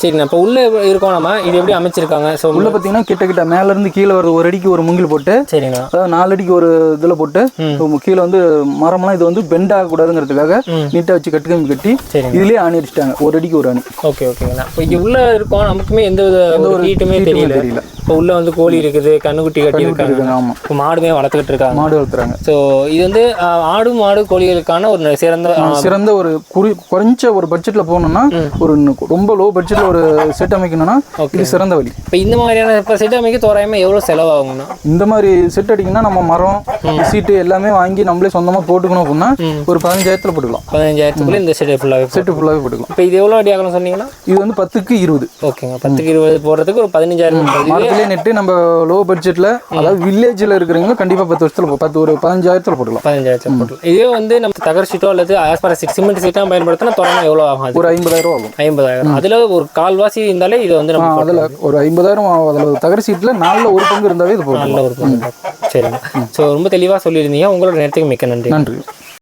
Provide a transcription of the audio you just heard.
சரிண்ணா இப்போ உள்ளே இருக்கோம் நம்ம. இது எப்படி அமைச்சிருக்காங்க? ஸோ உள்ள பார்த்தீங்கன்னா கிட்ட கிட்ட மேல இருந்து கீழே வர ஒரு அடிக்கு ஒரு மூங்கில் போட்டு சரிண்ணா. அதாவது நாலு அடிக்கு ஒரு இதில் போட்டு கீழே வந்து மரம்லாம் இது வந்து பெண்ட் ஆகக்கூடாதுங்கிறதுக்காக நீட்டாக வச்சு கட்டு கம்பி கட்டி. இதுலேயே ஆணி அடிச்சிட்டாங்க. ஒரு அடிக்கு ஒரு அணி ஓகே ஓகேங்கண்ணா இப்போ இங்கே உள்ளே இருக்கோம் நமக்குமே எந்த வித ஒரு ஹீட்டுமே தெரியல. தெரியல. இப்போ உள்ளே வந்து கோழி இருக்குது கண்ணுக்குட்டி கட்டி இருக்காங்க ஆமாம் இப்போ மாடுமே வளர்த்துக்கிட்டு இருக்காங்க. மாடு வளர்த்துறாங்க. ஸோ இது வந்து ஆடு மாடு கோழிகளுக்கான ஒரு சிறந்த சிறந்த ஒரு குறி குறைஞ்ச ஒரு பட்ஜெட்டில் போகணும்னா ஒரு ரொம்ப லோ பட்ஜெட்டில் ஒரு செட் அமைக்கணும்னா இது சிறந்த வழி. இப்போ இந்த மாதிரியான இப்போ செட் அமைக்க தோராயமாக எவ்வளோ செலவாகுங்கண்ணா இந்த மாதிரி செட் அடிக்கணும்னா நம்ம மரம் சீட்டு எல்லாமே வாங்கி நம்மளே சொந்தமாக போட்டுக்கணும் அப்படின்னா ஒரு பதினஞ்சாயிரத்தில் போட்டுக்கலாம். பதினஞ்சாயிரத்துக்குள்ள இந்த செட் ஃபுல்லாகவே செட்டு ஃபுல்லாகவே போட்டுக்கலாம். இப்போ இது எவ்வளோ அடி ஆகணும் சொன்னீங்கன்னா? இது வந்து பத்துக்கு இருபது. ஓகேங்க. பத்துக்கு இருபது போடுறதுக்கு ஒரு பதினஞ்சாயிரம். மரத்துலேயே நெட்டு நம்ம லோ பட்ஜெட்டில் அதாவது வில்லேஜில் இருக்கிறவங்க கண்டிப்பாக பத்து வருஷத்தில் பத்து ஒரு பதினஞ்சாயிரத்தில் போட்டுக்கலாம். பதினஞ்சாயிரத்து போட்டு இதே வந்து நம்ம தகர சீட்டோ அல்லது ஆஸ்பர சிமெண்ட் சீட்டாக பயன்படுத்தினா தோராயமாக எவ்வளோ ஆகும் ஒரு ஐம்பதாயிரம் ஆகும். ஐம்பதாயிரம். அதில் ஒரு கால்வாசி இருந்தாலே இது வந்து நம்ம அதில் ஒரு ஐம்பதாயிரம் அதில் தகர சீட்டில் நாலில் ஒரு பங்கு இருந்தாவே இது போடலாம் நல்ல ஒரு. சரிங்க. ஸோ ரொம்ப தெளிவாக சொல்லியிருந்தீங்க. உங்களோட நேரத்துக்கு மிக்க நன்றி. நன்றி.